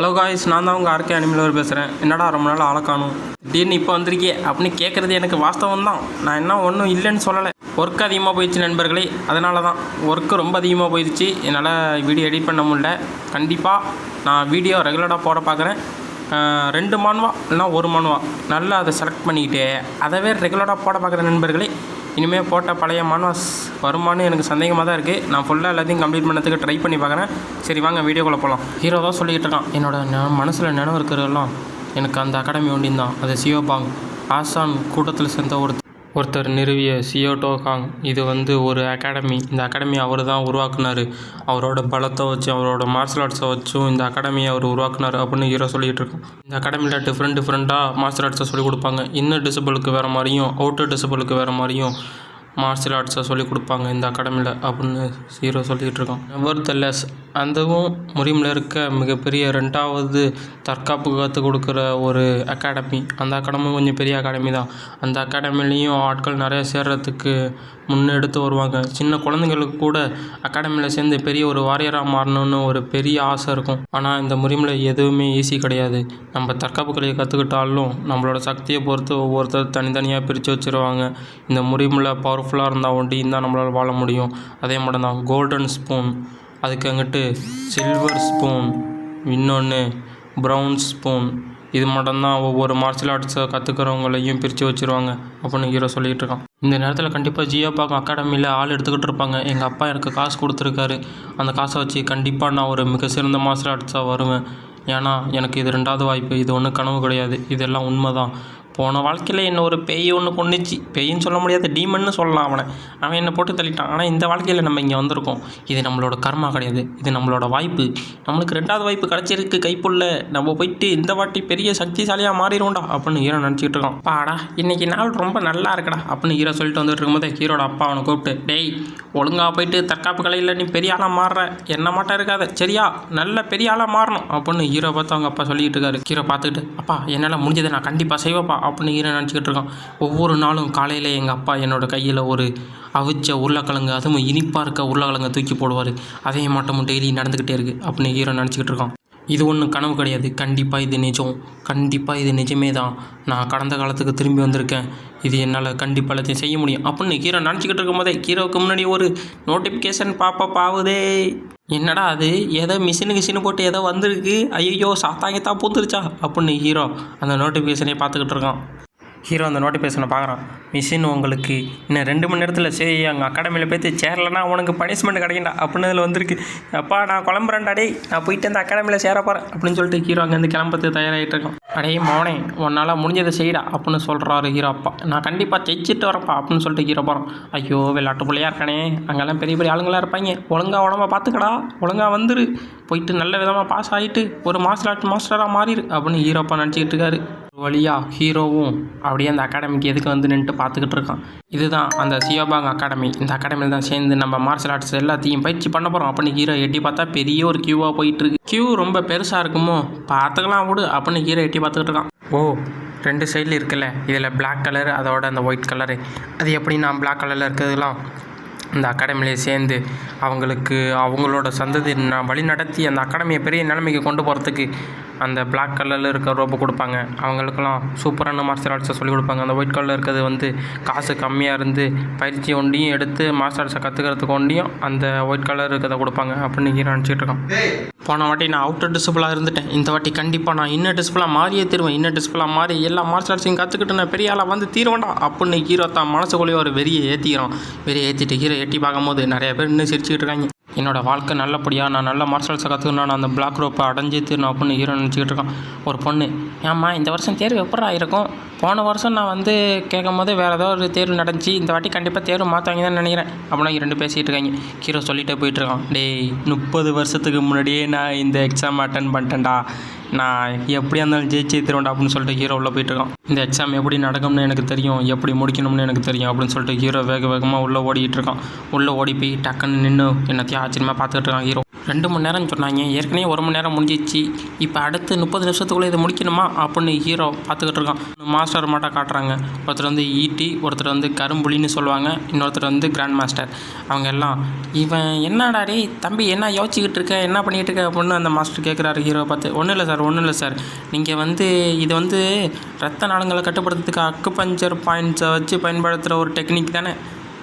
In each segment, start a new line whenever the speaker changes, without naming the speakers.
Hello guys நான் தான் உங்கள் ஆர்கே அனிமலவர் பேசுகிறேன் என்னடா ரொம்ப நாள் ஆளை காணும்? திடீர்னு இப்போ வந்திருக்கே அப்படின்னு கேட்குறது எனக்கு வாஸ்தவம் தான். நான் என்ன ஒன்றும் இல்லைன்னு சொல்லலை. ஒர்க் அதிகமாக போயிடுச்சு நண்பர்களே. அதனால தான் ஒர்க்கு ரொம்ப அதிகமாக போயிடுச்சு. என்னால் வீடியோ எடிட் பண்ண முடியல. கண்டிப்பாக நான் வீடியோ ரெகுலராக போட பார்க்குறேன் ரெண்டு மானுவா இல்லைனா ஒரு மானுவா நல்லா அதை செலக்ட் பண்ணிக்கிட்டு அதவே ரெகுலராக போட பார்க்குற நண்பர்களே. இனிமேல் போட்ட பழைய மானுவாஸ் வருமானு எனக்கு சந்தேகமாக தான் இருக்குது நான் ஃபுல்லாக எல்லாத்தையும் கம்ப்ளீட் பண்ணதுக்கு ட்ரை பண்ணி பார்க்குறேன் சரி வாங்க வீடியோக்குள்ளே போகலாம் ஹீரோ தான் சொல்லிக்கிட்டு இருக்கான். என்னோட நெ- மனசில் நினைவு இருக்கிறதெல்லாம் எனக்கு அந்த அகாடமி ஒன்றியும் தான் அது சியோபாங் ஆசான் கூட்டத்தில் சேர்ந்த ஒரு ஒருத்தர் நிறுவிய சியோட்டோ காங் இது வந்து ஒரு அகாடமி இந்த அகாடமி அவர் தான் உருவாக்குனார். அவரோட பலத்தை வச்சு அவரோட மார்ஷல் ஆர்ட்ஸை வச்சும் இந்த அகாடமியை அவர் உருவாக்குனார் அப்படின்னு ஹீரோ சொல்லிகிட்டு இருக்கோம் இந்த அகாடமியில் டிஃப்ரெண்ட் டிஃப்ரெண்ட்டாக மார்ஷல் ஆர்ட்ஸை சொல்லிக் கொடுப்பாங்க. இன்னர் டிசபிளுக்கு வேறு மாதிரியும் அவுட்டர் டிசபிளுக்கு வேறு மாதிரியும் மார்ஷல் ஆர்ட்ஸை சொல்லிக் கொடுப்பாங்க இந்த அகாடமியில் அப்படின்னு ஹீரோ சொல்லிகிட்டு இருக்கோம் நெவர் த லெஸ் அதுவும் முரியமில் இருக்க மிகப்பெரிய ரெண்டாவது தற்காப்பு கற்றுக் கொடுக்குற ஒரு அகாடமி அந்த அகாடமியும் கொஞ்சம் பெரிய அகாடமி தான். அந்த அகாடமிலையும் ஆட்கள் நிறைய சேர்றதுக்கு முன்னெடுத்து வருவாங்க. சின்ன குழந்தைங்களுக்கு கூட அகாடமியில் சேர்ந்து பெரிய ஒரு வாரியராக மாறணும்னு ஒரு பெரிய ஆசை இருக்கும். ஆனால் இந்த முரிமில் எதுவுமே ஈஸி கிடையாது. நம்ம தற்காப்பு கலையை கற்றுக்கிட்டாலும் நம்மளோட சக்தியை பொறுத்து ஒவ்வொருத்தர் தனித்தனியாக பிரித்து வச்சுருவாங்க. இந்த முறிமில் பவர்ஃபுல்லாக இருந்தால் ஒண்டியும் தான் நம்மளால் வாழ முடியும். அதே மாதிரி தான் கோல்டன் ஸ்பூன் அதுக்கு அங்கிட்டு சில்வர் ஸ்பூன் இன்னொன்று ப்ரௌன் ஸ்பூன் இது மட்டும்தான் ஒவ்வொரு மார்ஷல் ஆர்ட்ஸை கற்றுக்கிறவங்களையும் பிரித்து வச்சுருவாங்க அப்படின்னு ஹீரோ சொல்லிகிட்டு இருக்கான். இந்த நேரத்தில் கண்டிப்பாக ஜியோ பாக்கம் அகாடமியில் ஆள் எடுத்துக்கிட்டு இருப்பாங்க. எங்கள் அப்பா எனக்கு காசு கொடுத்துருக்காரு. அந்த காசை வச்சு கண்டிப்பாக நான் ஒரு மிக சிறந்த மார்ஷல் ஆர்ட்ஸாக வருவேன். ஏன்னா எனக்கு இது ரெண்டாவது வாய்ப்பு. இது ஒன்றும் கனவு கிடையாது. இதெல்லாம் உண்மை தான் போன வாழ்க்கையில் என்ன ஒரு பேய் ஒன்று கொண்டுச்சு பேயின்னு சொல்ல முடியாது டீமன்னு சொல்லலாம் அவனை. அவன் என்னை போட்டு தள்ளிட்டான். ஆனால் இந்த வாழ்க்கையில் நம்ம இங்கே வந்திருக்கோம். இது நம்மளோட கர்மா கிடையாது. இது நம்மளோட வாய்ப்பு. நம்மளுக்கு ரெண்டாவது வாய்ப்பு கிடச்சிருக்கு கைப்புள்ள நம்ம போயிட்டு இந்த வாட்டி பெரிய சக்திசாலியாக மாறிடுவோம்டா அப்படின்னு ஹீரோ நினச்சிக்கிட்டு இருக்கான். பாடா இன்னைக்கு நாள் ரொம்ப நல்லா இருக்குடா அப்படின்னு ஹீரோ சொல்லிட்டு வந்துட்டு இருக்கும்போது ஹீரோட அப்பா அவனை கூப்பிட்டு டேய் ஒழுங்காக போயிட்டு தற்காப்பு கலையில் நீ பெரிய ஆளாக மாறுற. என்ன மாட்டா இருக்காத. சரியா நல்ல பெரிய ஆளாக மாறணும் அப்படின்னு ஹீரோ பார்த்து அவங்க அப்பா சொல்லிக்கிட்டு இருக்காரு. ஹீரோ பார்த்துக்கிட்டு அப்பா என்னால் முடிஞ்சதை நான் கண்டிப்பாக செய்வேப்பா அப்படின்னு ஹீரோ நினச்சிக்கிட்டு இருக்கான். ஒவ்வொரு நாளும் காலையில் எங்கள் அப்பா என்னோட கையில் ஒரு அவிச்ச உருளைக்கிழங்கு அதுவும் இனிப்பாக இருக்க உருளைக்கிழங்கை தூக்கி போடுவார். அதே மாட்டமும் டெய்லி நடந்துக்கிட்டே இருக்குது அப்படின்னு ஹீரோ நினச்சிக்கிட்டு இருக்கான். இது ஒன்றும் கனவு கிடையாது. கண்டிப்பாக இது நிஜம். கண்டிப்பாக இது நிஜமே தான் நான் கடந்த காலத்துக்கு திரும்பி வந்திருக்கேன். இது என்னால் கண்டிப்பாக எல்லாத்தையும் செய்ய முடியும். அப்படின்னு ஹீரோ நினச்சிக்கிட்டு இருக்கும் போதே ஹீரோவுக்கு முன்னாடி ஒரு நோட்டிஃபிகேஷன் பாப்பா பாவுதே என்னடா அது? ஏதோ மிஷினு கிஷினு போட்டு ஏதோ வந்திருக்கு. ஐயோ சாத்தாங்கத்தான் பூந்துருச்சா? அப்படின்னு ஹீரோ அந்த நோட்டிஃபிகேஷனே பார்த்துக்கிட்டு இருக்கான். ஹீரோ அந்த நோட்டிஃபிகேஷனை பார்க்குறான். மிஷின் உங்களுக்கு இன்னும் ரெண்டு மணி நேரத்தில் சரி அங்கே அகாடமியில் போய்த்து சேரலன்னா உனக்கு பனிஷ்மெண்ட் கிடைக்கண்டா அப்படின்னு அதில் வந்திருக்கு. அப்பா நான் குழம்புறேன்டா டேய். நான் போயிட்டு அந்த அகாடமியில் சேர போகிறேன் அப்படின்னு சொல்லிட்டு ஹீரோ அங்கேருந்து கிளம்புறதுக்கு தயாராகிட்டு இருக்கான். அடே மோனே உன்னால் முடிஞ்சதை செய்யடா அப்படின்னு சொல்கிறாரு ஹீரோ அப்பா. நான் கண்டிப்பாக ஜெயிச்சிட்டு வரப்பா அப்படின்னு சொல்லிட்டு ஹீரோ போகிறான் ஐயோ விளையாட்டு பிள்ளையாக இருக்கானே. அங்கெல்லாம் பெரிய பெரிய ஆளுங்களாக இருப்பாங்க. ஒழுங்காக உடம்ப பார்த்துக்கடா ஒழுங்காக வந்துரு. போயிட்டு நல்ல விதமாக பாஸ் ஆகிட்டு ஒரு மாஸ்டர் ஆர்ட் மாஸ்டராக மாறிடு அப்படின்னு ஹீரோ அப்பா நினச்சிக்கிட்டு இருக்காரு. ஒரு வழியா ஹீரோவும் அப்படியே அந்த அகாடமிக்கு எதுக்கு வந்து நின்றுட்டு பார்த்துக்கிட்டு இருக்கான். இதுதான் அந்த சியோபாங் அகாடமி. இந்த அகாடமியில் தான் சேர்ந்து நம்ம மார்ஷல் ஆர்ட்ஸ் எல்லாத்தையும் பயிற்சி பண்ண போகிறோம் அப்படின்னு ஹீரோ எட்டி பார்த்தா பெரிய ஒரு க்யூவாக போயிட்டு இருக்கு. ரொம்ப பெருசாக இருக்குமோ? பார்த்துக்கலாம் விடு அப்படின்னு ஹீரோ எட்டி பார்த்துக்கிட்டு இருக்கான். ஓ ரெண்டு சைடில் இருக்குல்ல. இதில் பிளாக் கலர் அதோட அந்த ஒயிட் கலரு அது எப்படி நான் பிளாக் கலரில் இருக்கிறதுலாம் இந்த அகாடமியிலே சேர்ந்து அவங்களுக்கு அவங்களோட சந்ததி நான் வழி நடத்தி அந்த அகாடமியை பெரிய நிலைமைக்கு கொண்டு போகிறதுக்கு அந்த பிளாக் கலரில் இருக்க ரோப்பு கொடுப்பாங்க. அவங்களுக்கெல்லாம் சூப்பரான மார்ஷல் ஆர்ட்ஸை சொல்லிக் கொடுப்பாங்க. அந்த ஒயிட் கலரில் இருக்கிறது வந்து காசு கம்மியாக இருந்து பயிற்சி ஒண்டியும் எடுத்து மார்ஷல் ஆர்ட்ஸை கற்றுக்கிறதுக்கு ஒண்டியும் அந்த ஒயிட் கலர் இருக்கிறத கொடுப்பாங்க அப்படின்னு ஹீரோ நினச்சிட்டு இருக்கான். போன வாட்டி நான் அவுட்டர் டிசிப்ளாக இருந்துட்டேன். இந்த வாட்டி கண்டிப்பாக நான் இன்னர் டிசிப்ளாக மாறியே தருவேன். இன்னர் டிசிப்ளாக மாறி எல்லா மார்ஷல் ஆர்ட்ஸையும் கற்றுக்கிட்டு நான் பெரிய ஆளாக வந்து தீருவேன்டா அப்படின்னு ஹீரோ தான் மனசுக்குள்ளேயே ஒரு வெறியை ஏற்றிக்கிறோம் வெறியை ஏற்றிட்டு ஹீரோ எட்டி பார்க்கும்போது நிறைய பேர் இன்னும் சிரிச்சுக்கிட்டு இருக்காங்க. என்னோடய வாழ்க்கை நல்லபடியாக நான் நல்ல மார்ஷல் ஆர்ட்ஸை கற்றுக்கணும் நான் அந்த பிளாக் ரோப்பை அடைஞ்சு நான் பொண்ணு ஹீரோ நினச்சிக்கிட்டு இருக்கான். ஒரு பொண்ணு. ஏம்மா இந்த வருஷம் தேர்வு எப்படா இருக்கும்? போன வருஷம் நான் வந்து கேட்கும் போது வேறு ஏதோ ஒரு தேர்வு நடந்துச்சு. இந்த வாட்டி கண்டிப்பாக தேர்வு மாற்றுவாங்க தான் நினைக்கிறேன். அப்படின்னா ரெண்டு பேசிகிட்டு இருக்காங்க. ஹீரோ சொல்லிகிட்டே போயிட்டுருக்கான் டேய் முப்பது வருஷத்துக்கு முன்னாடியே நான் இந்த எக்ஸாம் அட்டன் பண்ணிட்டேன்டா. நான் எப்படியா இருந்தாலும் ஜெயிச்சே தருவேன்டா அப்படின்னு சொல்லிட்டு ஹீரோ உள்ளே போயிட்டுருக்கான் இந்த எக்ஸாம் எப்படி நடக்கும்னு எனக்கு தெரியும் எப்படி முடிக்கணும்னு எனக்கு தெரியும் அப்படின்னு சொல்லிட்டு ஹீரோ வேக வேகமாக உள்ளே ஓடிட்டு இருக்கான். உள்ளே ஓடி போய் டக்குன்னு நின்று என்னத்தையும் ஆச்சரியமாக பார்த்துக்கிட்டு இருக்கான் ஹீரோ ரெண்டு மணி நேரம் சொன்னாங்க. ஏற்கனவே ஒரு மணி நேரம் முடிஞ்சிச்சு. இப்போ அடுத்து முப்பது நிமிஷத்துக்குள்ளே இதை முடிக்கணுமா? அப்படின்னு ஹீரோ பார்த்துக்கிட்டு இருக்கான். மாஸ்டர் மாட்டாக காட்டுறாங்க. ஒருத்தர் வந்து ஈட்டி ஒருத்தர் வந்து கரும்புலின்னு சொல்லுவாங்க. இன்னொருத்தர் வந்து கிராண்ட் மாஸ்டர் அவங்க எல்லாம் இவன் என்னடா டேய் தம்பி என்ன யோசிச்சுக்கிட்டு இருக்க? என்ன பண்ணிகிட்டு இருக்க? அப்படின்னு அந்த மாஸ்டர் கேட்குறாரு ஹீரோ பார்த்து. ஒன்றும் இல்லை சார் ஒன்றும் இல்லை சார் நீங்கள் வந்து இது வந்து ரத்த நாளங்களை கட்டுப்படுத்துறதுக்கு அக்கு பஞ்சர் பாயிண்ட்ஸை வச்சு பயன்படுத்துகிற ஒரு டெக்னிக் தானே.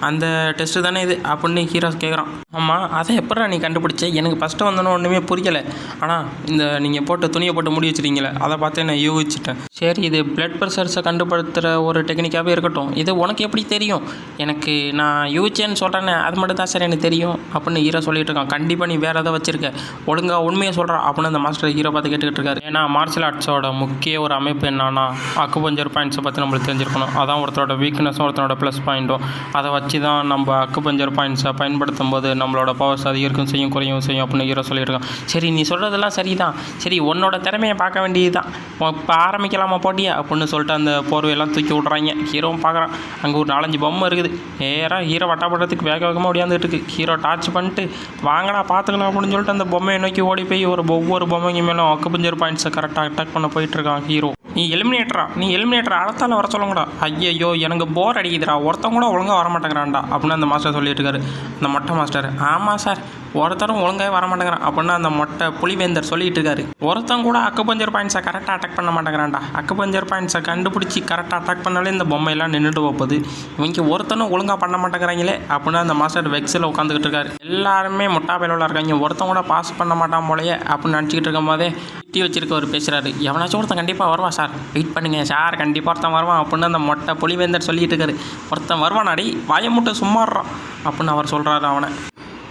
அந்த டெஸ்ட்டு தானே இது அப்படின்னு ஹீரோ கேட்குறான் ஆமாம் அதை எப்படா நீ கண்டுபிடிச்ச? எனக்கு ஃபஸ்ட்டு வந்தோன்னே ஒன்றுமே புரியலை. ஆனால் இந்த நீங்கள் போட்டு துணியை போட்டு முடி வச்சுருக்கீங்களே அதை பார்த்து நான் யூகிச்சிட்டேன். சரி இது பிளட் ப்ரெஷர்ஸை கண்டுபடுத்துகிற ஒரு டெக்னிக்காகவே இருக்கட்டும். இது உனக்கு எப்படி தெரியும்? எனக்கு நான் யூகிச்சேன்னு சொல்கிறேன்னே அது மட்டும் தான் சார் எனக்கு தெரியும் அப்படின்னு ஹீரோ சொல்லிட்டு இருக்கான். கண்டிப்பாக நீ வேறு எதை வச்சுருக்க. ஒழுங்காக உண்மையை சொல்கிறா அப்படின்னு அந்த மாஸ்டர் ஹீரோ பார்த்து கேட்டுக்கிட்டு இருக்காரு. ஏன்னா மார்ஷல் ஆர்ட்ஸோட முக்கிய ஒரு அமைப்பு என்னன்னா அக்குபஞ்சர் பாயிண்ட்ஸை பற்றி நம்மளுக்கு தெரிஞ்சிருக்கணும். அதான் ஒருத்தரோட வீக்னஸும் ஒருத்தரோட ப்ளஸ் பாயிண்ட்டும் அதை வச்சு வச்சு தான் நம்ம அக்குபஞ்சர் பாயிண்ட்ஸை பயன்படுத்தும் போது நம்மளோட பவர்ஸ் அதிகரிக்கும் செய்யும் குறையும் செய்யும் அப்படின்னு ஹீரோ சொல்லியிருக்கான். சரி நீ சொல்கிறதெல்லாம் சரி தான் சரி உன்னோட திறமையை பார்க்க வேண்டியது தான் இப்போ ஆரம்பிக்கலாமா போட்டியா? அப்படின்னு சொல்லிட்டு அந்த போர்வையெல்லாம் தூக்கி விட்றாங்க. ஹீரோவும் பார்க்குறான். அங்கே ஒரு நாலஞ்சு பொம்மை இருக்குது. நேராக ஹீரோ வட்டப்படுறதுக்கு வேக வேகமாக ஓடியாந்துட்டு இருக்கு ஹீரோ டார்ச் பண்ணிட்டு வாங்கடா பார்த்துக்கலாம் அப்படின்னு சொல்லிட்டு அந்த பொம்மையை நோக்கி ஓடி போய் ஒரு ஒவ்வொரு பொம்மைங்க மேலும் அக்குபஞ்சர் பாயிண்ட்ஸை கரெக்டாக அட்டாக் பண்ண போயிட்டுருக்கான் ஹீரோ. நீ எலிமினேட்டரா நீ எலிமினேட்டர் அடுத்தால வர சொல்லுங்கடா. ஐயையோ எனக்கு போர் அடிக்குதுடா. ஒருத்தன் கூட ஒழுங்காக வர மாட்டேங்கிறான்டா அப்படின்னு அந்த மாஸ்டர் சொல்லிட்டு இருக்காரு. அந்த மொட்டை மாஸ்டர் ஆமாம் சார் ஒருத்தரும் ஒழுங்காக வர மாட்டேங்கிறான் அப்படின்னு அந்த மொட்டை புலிவேந்தர் சொல்லிட்டு இருக்காரு ஒருத்தன் கூட அக்குபஞ்சர் பாயிண்ட்ஸை கரெக்டாக அட்டாக் பண்ண மாட்டேங்கிறான்டா. அக்குபஞ்சர் பாயிண்ட்ஸை கண்டுபிடிச்சி கரெக்டாக அட்டாக் பண்ணாலே இந்த பொம்மையெல்லாம் நின்றுட்டு போகுது இவங்க ஒருத்தனும் ஒழுங்காக பண்ண மாட்டேங்கிறாங்களே அப்படின்னு அந்த மாஸ்டர் வெக்ஸில் உட்காந்துக்கிட்டு இருக்காரு எல்லாருமே முட்டா பயில இருக்காங்க ஒருத்தன் கூட பாஸ் பண்ண மாட்டான் போலயே அப்படின்னு நினச்சிக்கிட்டு இருக்கும் போதே டீ வச்சிருக்கவர் பேசுகிறாரு எவனாச்சும் ஒருத்தன் கண்டிப்பாக வருவான் சார் வெயிட் பண்ணுங்க சார் கண்டிப்பாக ஒருத்தன் வருவான் அப்படின்னு அந்த மொட்டை புலிவேந்தர் சொல்லிட்டு இருக்காரு ஒருத்தன் வருவானாடி அடி முட்டை சும்மாடுறான் அப்படின்னு அவர் சொல்கிறாரு அவனை.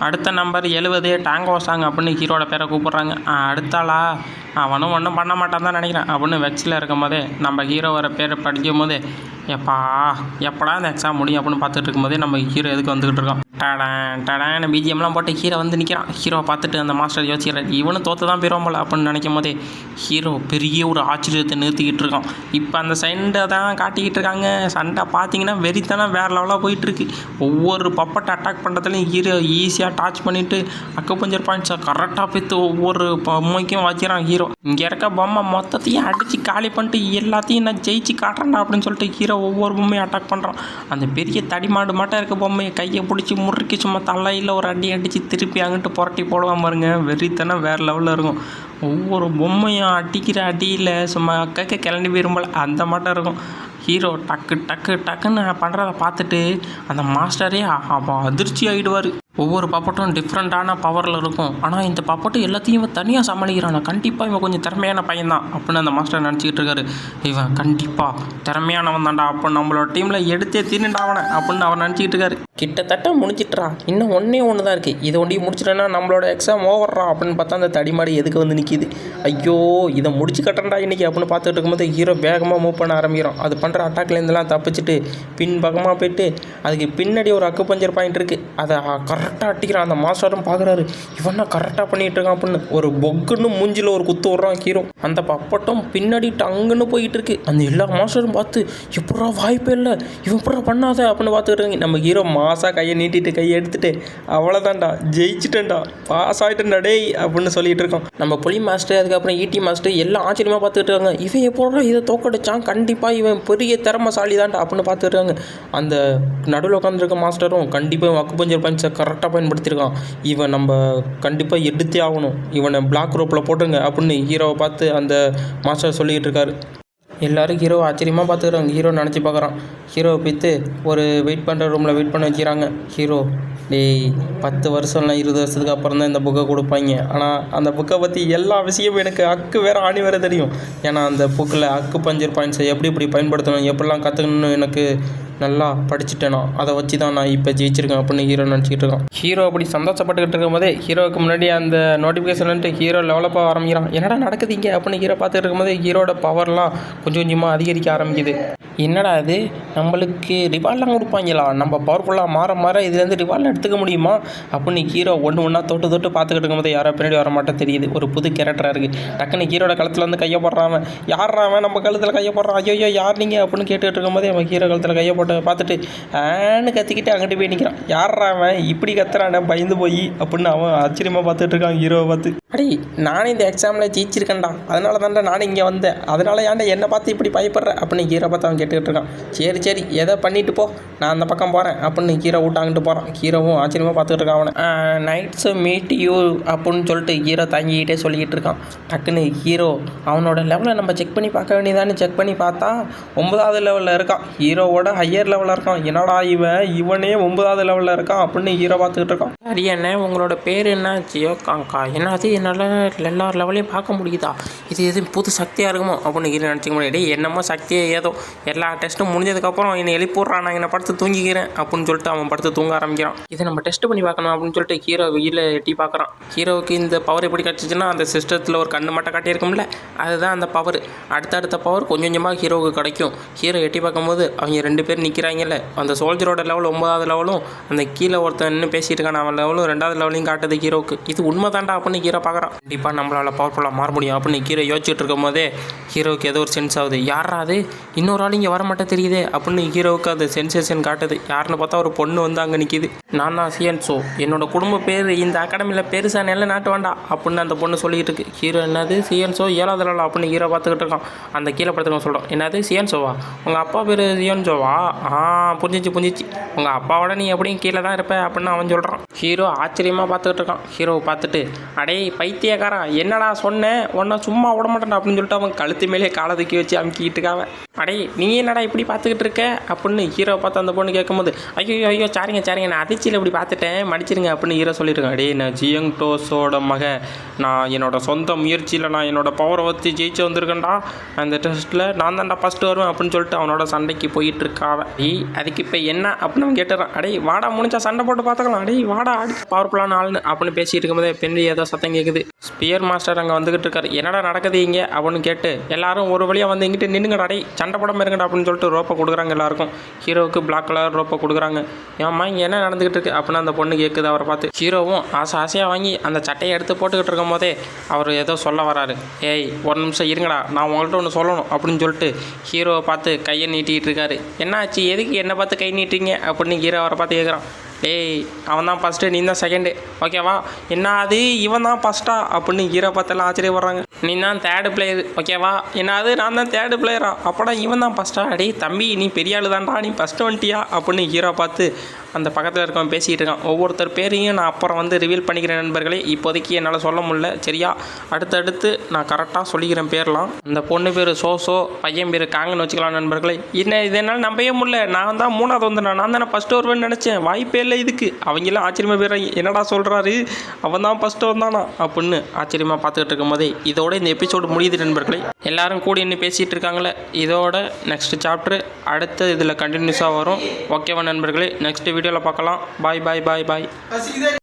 அடுத்த நம்பர் எழுபது டாங்கோ சாங் அப்படின்னு ஹீரோட பேரை கூப்பிட்றாங்க. அடுத்தாளா அவனும் ஒன்றும் பண்ண மாட்டான் தான் நினைக்கிறேன். அப்படின்னு வெக்ஸில் இருக்கும் போதே நம்ம ஹீரோவோட பேரை படிக்கும் போது எப்பா எப்படா இந்த எக்ஸாம் முடியும் அப்படின்னு பார்த்துட்டு இருக்கும்போதே நம்ம ஹீரோ எதுக்கு வந்துக்கிட்டு இருக்கோம் டடான் டடான்னு பிஜிஎம்லாம் போட்டு ஹீரோ வந்து நிற்கிறான் ஹீரோவை பார்த்துட்டு அந்த மாஸ்டர் யோசிக்கிறார். இவனும் தோற்று தான் போயிடும் போல அப்படின்னு நினைக்கும் போதே ஹீரோ பெரிய ஒரு ஆச்சரியத்தை நிறுத்திக்கிட்டு இருக்கான். இப்போ அந்த சண்டை தான் காட்டிக்கிட்டு இருக்காங்க. சண்டை பார்த்தீங்கன்னா வெறித்தனம் வேறு லெவலாக போயிட்டுருக்கு. ஒவ்வொரு பப்பட்டை அட்டாக் பண்ணுறதுலையும் ஹீரோ ஈஸியாக டாச் பண்ணிவிட்டு அக்குபஞ்சர் பாயிண்ட்ஸை கரெக்டாக பித்து ஒவ்வொரு பொம்மைக்கும் வச்சுறான் ஹீரோ இங்கே இருக்க பொம்மை மொத்தத்தையும் அடித்து காலி பண்ணிட்டு எல்லாத்தையும் நான் ஜெயிச்சு காட்டுறேன்டா அப்படின்னு சொல்லிட்டு ஹீரோ ஒவ்வொரு பொம்மையும் அட்டாக் பண்ணுறான் அந்த பெரிய தடிமாடு மாட்டாக இருக்க பொம்மையை கையை பிடிச்சி முறுக்கி சும்மா தலையில் ஒரு அடி அடித்து திருப்பி அங்கிட்டு புரட்டி போடுவான் பாருங்க. வெறித்தனம் வேறு லெவலில் இருக்கும். ஒவ்வொரு பொம்மையும் அடிக்கிற அடியில் சும்மா அக்கக்க கிளம்பி போயிரும்போல் அந்த மாட்டம் இருக்கும். ஹீரோ டக்கு டக்கு டக்குன்னு பண்ணுறத பார்த்துட்டு அந்த மாஸ்டரே அப்போ அதிர்ச்சி ஆகிடுவார் ஒவ்வொரு பப்பட்டும் டிஃப்ரெண்ட்டான பவரில் இருக்கும். ஆனால் இந்த பப்பட்டும் எல்லாத்தையும் தனியாக சமாளிக்கிறான்? கண்டிப்பாக இவன் கொஞ்சம் திறமையான பையன் தான் அப்படின்னு அந்த மாஸ்டர் நினச்சிக்கிட்டு இருக்காரு. இவன் கண்டிப்பாக திறமையானவன் தான்டா அப்போ நம்மளோட டீமில் எடுத்தே தின்னுடா அவனை அப்படின்னு அவன் நினச்சிக்கிட்டு இருக்காரு. கிட்டத்தட்ட முடிஞ்சிட்றான் இன்னும் ஒன்றே ஒன்று தான் இருக்குது இதை ஒண்டி முடிச்சிட்டேன்னா நம்மளோட எக்ஸாம் ஓவர்றா அப்படின்னு பார்த்தா அந்த தடிமாடி எதுக்கு வந்து நிற்கிது ஐயோ இதை முடிச்சு கட்டண்டா இன்றைக்கி அப்படின்னு பார்த்துட்டு இருக்கும்போது ஹீரோ வேகமாக மூவ் பண்ண ஆரம்பிக்கிறோம் அது பண்ணுற அட்டாக்லேருந்துலாம் தப்பிச்சுட்டு பின் பக்கமாக போயிட்டு அதுக்கு பின்னாடி ஒரு அக்கு பஞ்சர் பாயிண்ட் இருக்குது அதை கரெக்டாக அட்டிக்கிறான் அந்த மாஸ்டரும் பார்க்குறாரு இவனா கரெக்டாக பண்ணிகிட்டு இருக்கான் அப்படின்னு. ஒரு பொக்குன்னு மூஞ்சில் ஒரு குத்து விட்றான் ஹீரோ அந்த பப்பட்டம் பின்னாடி டங்குன்னு போயிட்டு இருக்கு. அந்த எல்லா மாஸ்டரும் பார்த்து எப்படா வாய்ப்பே இல்லை. இவன் எப்படா பண்ணாத அப்படின்னு பார்த்துக்கிட்டு நம்ம ஹீரோ மா மாசாக கையை நீட்டிட்டு கையை எடுத்துட்டு அவ்வளோதான்டா ஜெயிச்சிட்டேன்டா பாஸ் ஆகிட்டேன்டா டேய் அப்படின்னு சொல்லிட்டு இருக்கோம். நம்ம புலி மாஸ்டர் அதுக்கப்புறம் ஈட்டி மாஸ்டர் எல்லாம் ஆச்சரியமாக பார்த்துட்டு இருக்காங்க. இவன் எப்போ இதை தோக்கடிச்சான்? கண்டிப்பாக இவன் பெரிய திறமசாலி தான்டா அப்படின்னு பார்த்துட்டு இருக்காங்க. அந்த நடுவில் உட்காந்துருக்க மாஸ்டரும் கண்டிப்பாக இவன் அக்குபஞ்சர் பஞ்சை கரெக்டாக பயன்படுத்தியிருக்கான். இவன் நம்ம கண்டிப்பாக எடுத்தே ஆகணும். இவனை பிளாக் ரோப்பில் போட்டுருங்க அப்படின்னு ஹீரோவை பார்த்து அந்த மாஸ்டர் சொல்லிக்கிட்டு இருக்காரு. எல்லாரும் ஹீரோ ஆச்சரியமாக பார்த்துக்கிறாங்க. ஹீரோ நினச்சி பார்க்குறான். ஹீரோவை பித்து ஒரு வெயிட் பண்ணுற ரூமில் வெயிட் பண்ண வைக்கிறாங்க. ஹீரோ டேய் பத்து வருஷம் இல்லை இருபது வருஷத்துக்கு அப்புறம் தான் இந்த புக்கை கொடுப்பாங்க. ஆனால் அந்த புக்கை பற்றி எல்லா விஷயமும் எனக்கு அக்கு வேறு ஆணி வேறு தெரியும். ஏன்னா அந்த புக்கில் அக்கு பஞ்சர் பாயிண்ட்ஸை எப்படி இப்படி பயன்படுத்தணும் எப்படிலாம் கற்றுக்கணும்னு எனக்கு நல்லா படிச்சுட்டேனா? அதை வச்சு தான் நான் இப்போ ஜெயிச்சிருக்கேன் அப்படின்னு ஹீரோ நினச்சிக்கிட்டு இருக்கான். ஹீரோ அப்படி சந்தோஷப்பட்டுக்கிட்டு இருக்கும் போதே ஹீரோவுக்கு முன்னாடி அந்த நோட்டிஃபிகேஷன் வந்துட்டு ஹீரோ லெவலப்பாக ஆரம்பிக்கிறான். என்னடா நடக்குது இங்கே அப்படின்னு ஹீரோ பார்த்துட்டு இருக்கும்போது ஹீரோட பவர்லாம் கொஞ்சம் கொஞ்சமாக அதிகரிக்க ஆரம்பிக்குது. என்னடா இது? நம்மளுக்கு ரிவார்ட்லாம் கொடுப்பாங்களா? நம்ம பவர்ஃபுல்லாக மாற மாற இதுலேருந்து ரிவார்ட்லாம் எடுத்துக்க முடியுமா? அப்படின்னு ஹீரோ ஒன்று ஒன்றா தொட்டு தொட்டு பார்த்துக்கிட்டு இருக்கும்போது யாரோ பின்னாடி வர மாட்டேன் தெரியுது. ஒரு புது கேரக்டராக இருக்குது டக்குன்னு ஹீரோட கழுத்தில் வந்து கையை போடுறான் யாரா நம்ம கழுத்தில் கையை போடுறான். ஐயோ யார் நீங்கள் அப்படின்னு இருக்கும் இருக்கும்போதே அவன் ஹீரோ கழுத்தில் கையை போட்டு பார்த்துட்டு ஆன்னு கத்திக்கிட்டு அங்கிட்டு போய் நிற்கிறான் யாரா அவன்? இப்படி கத்துறான பயந்து போய். அப்படின்னு அவன் ஆச்சரியமாக பார்த்துட்டு இருக்கான் ஹீரோவை பார்த்து. அடி நானே இந்த எக்ஸாமில் ஜெயிச்சிருக்கேன்டா. அதனால தான்டா நானும் இங்கே வந்தேன். அதனால ஏன்டா என்னை பார்த்து இப்படி பயப்படுற? அப்படின்னு ஹீரோ பார்த்து அவன் கேட்டுக்கிட்டு இருக்கான் சரி சரி எதை பண்ணிட்டு போ. நான் அந்த பக்கம் போகிறேன் அப்படின்னு ஹீரோ விட்டாங்கிட்டு போகிறான் ஹீரோவும் ஆச்சரியமாக பார்த்துட்டு இருக்கான் அவனை. நைட்ஸு மீட் யூ அப்படின்னு சொல்லிட்டு ஹீரோ தாங்கிக்கிட்டே சொல்லிக்கிட்டு இருக்கான். டக்குன்னு ஹீரோ அவனோட லெவலை நம்ம செக் பண்ணி பார்க்க வேண்டியதானு? செக் பண்ணி பார்த்தா ஒன்பதாவது லெவலில் இருக்கான். ஹீரோவோட ஹையர் லெவலில் இருக்கான். என்னடா இவன் இவனே ஒன்பதாவது லெவலில் இருக்கான் அப்படின்னு ஹீரோ பார்த்துக்கிட்டு இருக்கான். சரி என்ன? உங்களோட பேர் என்ன ஜியோ காங்கா என்னது என்னால் எல்லா லெவலையும் பார்க்க முடியுதா? இது எதுவும் புது சக்தியாக இருக்குமோ? அப்படின்னு ஹீரோ நினச்சிக்க முடியாது. என்னமோ சக்தியே ஏதோ. எல்லா டெஸ்ட்டும் முடிஞ்சதுக்கப்புறம் என்னை எழுப்பிடுறான் நான் என்னை படுத்து தூங்கிக்கிறேன் அப்படின்னு சொல்லிட்டு அவன் படுத்து தூங்க ஆரம்பிக்கிறான். இதை நம்ம டெஸ்ட் பண்ணி பார்க்கணும் அப்படின்னு சொல்லிட்டு ஹீரோ வெயில எட்டி பார்க்குறான். ஹீரோவுக்கு இந்த பவர் எப்படி கிடச்சிச்சின்னா அந்த சிஸ்டத்தில் ஒரு கண்ணு மட்டும் காட்டியிருக்கும்ல அதுதான் அந்த பவர் அடுத்தடுத்த பவர் கொஞ்சம் கொஞ்சமாக ஹீரோவுக்கு கிடைக்கும். ஹீரோ எட்டி பார்க்கும்போது அவங்க ரெண்டு பேர் நிற்கிறாங்கல்ல அந்த சோல்ஜரோட லெவல் ஒன்பதாவது லெவலும் அந்த கீழே ஒருத்தன் நின்று பேசிட்டு இருக்கான் அவன் லெவலும் ரெண்டாவது லெவலையும் காட்டுது ஹீரோவுக்கு. இது உண்மை தாண்டா அப்படின்னு ஹீரோ பார்க்குறான். கண்டிப்பாக நம்மளால் பவர்ஃபுல்லாக மாற முடியும் அப்படின்னு ஹீரோ யோசிச்சுட்டு இருக்கும் போதே ஹீரோவுக்கு ஏதோ ஒரு சென்ஸ் ஆகுது. யாரா அது? இன்னொரு ஆள் இங்கே வர மாட்டேன் தெரியுதே அப்படின்னு ஹீரோவுக்கு அது சென்சேஷன் காட்டுது. யாருன்னு பார்த்தா ஒரு பொண்ணு வந்து அங்கே நிற்கிது நான் தான் சிஎன் ஸோ என்னோட குடும்ப பேர் இந்த அகாடமியில் பெருசாக நெல்ல நாட்டு வேண்டாம் அப்படின்னு அந்த பொண்ணு சொல்லிட்டு இருக்கு. ஹீரோ என்னது? சியன் ஷோ ஏழாவது level அப்படின்னு ஹீரோ பார்த்துக்கிட்டு இருக்கான். அந்த கீழே படத்துக்கு சொல்கிறோம் என்னது? சிஎன் ஷோவா உங்கள் அப்பா பேர் சியன் ஷோவா ஆ புரிஞ்சிச்சு புரிஞ்சிச்சு. உங்கள் அப்பாவோட நீ எப்படியும் கீழே தான் இருப்ப அப்படின்னு அவன் சொல்கிறான் ஹீரோ ஆச்சரியமாக பார்த்துக்கிட்டு இருக்கான். ஹீரோவை பார்த்துட்டு அடே பைத்தியக்காரன் என்னடா சொன்னேன் உன்னை சும்மா விட மாட்டேன் அப்படின்னு சொல்லிட்டு அவன் கழுத்து மேலே காலை தூக்கி வச்சு அமுக்கிட்டு இருக்காவ அடே நீ நீ என்னடா இப்படி பார்த்துக்கிட்டு இருக்க? அப்படின்னு ஹீரோ பார்த்து அந்த பொண்ணு கேட்கும்போது ஐயோ ஐயோ சாரிங்க சாரிங்க நான் அதிர்ச்சியில் இப்படி பார்த்துட்டேன் மடிச்சிருங்க அப்படின்னு ஹீரோ சொல்லியிருக்கான் அடே நான் ஜியங் டோஸோட மக. நான் என்னோட சொந்த முயற்சியில் நான் என்னோட பவரை வச்சு ஜெயிச்சு வந்திருக்கேன்டா. அந்த டெஸ்ட்டில் நான் தான்டா ஃபஸ்ட்டு வருவேன் அப்படின்னு சொல்லிட்டு அவனோட சண்டைக்கு போயிட்டு இருக்காவ டேய் அதுக்கு இப்போ என்ன? அப்படின்னு அவன் கேட்டுறான். அடே வாடா முடிஞ்சா சண்டை போட்டு பார்த்துக்கலாம். அடே வாடா ஆடி பவர்ஃபுல்லான ஆள்னு அப்படின்னு பேசிட்டு இருக்கும்போதே பெண்ணு ஏதோ சத்தம் கேட்குது ஸ்பியர் மாஸ்டர் அங்கே வந்துகிட்டு இருக்காரு. என்னடா நடக்குது இங்கே? அப்படின்னு கேட்டு எல்லாரும் ஒரு வழியாக வந்து இங்கிட்டு நின்னுங்கடா அடே சண்டை போடாமல் அப்படின்னு சொல்லிட்டு ரோப்பை கொடுக்குறாங்க எல்லாருக்கும். ஹீரோவுக்கு பிளாக் கலர் ரோப்பை கொடுக்குறாங்க. ஏம்மா இங்கே என்ன நடந்துக்கிட்டு இருக்கு? அப்படின்னு அந்த பொண்ணு கேட்குது அவரை பார்த்து. ஹீரோவும் ஆசை ஆசையாக வாங்கி அந்த சட்டையை எடுத்து போட்டுக்கிட்டு இருக்கும் போதே அவர் ஏதோ சொல்ல வராரு. ஏய் ஒரு நிமிஷம் இருங்கடா நான் உங்கள்கிட்ட ஒன்று சொல்லணும் அப்படின்னு சொல்லிட்டு ஹீரோவை பார்த்து கையை நீட்டிகிட்டு இருக்காரு. என்னாச்சு? எதுக்கு என்னை பார்த்து கை நீட்டிங்க அப்படின்னு ஹீரோ அவரை பார்த்து கேட்குறான் ஏய் அவன் தான் ஃபஸ்ட்டு நீ தான் செகண்டு ஓகேவா என்ன அது இவன் தான் ஃபஸ்ட்டா அப்படின்னு ஹீரோ பார்த்தெல்லாம் ஆச்சரியப்படுறாங்க. நீ தான் தேர்டு பிளேயர் ஓகேவா என்னது? நான் தான் தேர்டு பிளேயரா அப்படா இவன் தான் ஃபஸ்ட்டா டேய் தம்பி நீ பெரிய ஆள் தான்டா நீ ஃபஸ்ட்டு வந்துட்டியா? அப்படின்னு ஹீரோ பார்த்து அந்த பக்கத்தில் இருக்கவன் பேசிகிட்டு இருக்கான். ஒவ்வொருத்தர் பேரையும் நான் அப்புறம் வந்து ரிவீல் பண்ணிக்கிறேன் நண்பர்களே. இப்போதைக்கு என்னால் சொல்ல முடியல. சரியா? அடுத்தடுத்து நான் கரெக்டாக சொல்லிக்கிறேன் பேர்லாம். அந்த பொண்ணு பேர் சோசோ பையன் பேர் காங்கன்னு வச்சுக்கலாம் நண்பர்களே. என்ன இதனால் நம்பவே முடியல. நான் தான் மூணாவது வந்து நான் தானே ஃபஸ்ட்டு வருவேன்னு நினச்சேன். வாய்ப்பே இல்லை இதுக்கு. அவங்களாம் ஆச்சரியமாக பேர் என்னடா சொல்கிறாரு அவன் தான் ஃபஸ்ட்டு வந்தானா அப்படின்னு ஆச்சரியமாக பார்த்துக்கிட்டு இருக்கும்போதே இதோட இந்த எபிசோடு முடியுது நண்பர்களே. எல்லாரும் கூடி இன்னும் பேசிகிட்டு இருக்காங்களே இதோட நெக்ஸ்ட் சாப்டர் அடுத்த இதில் கண்டினியூஸாக வரும். ஓகேவா நண்பர்களே? நெக்ஸ்ட் வீடியோவில் பார்க்கலாம். பாய் பாய் பாய் பாய்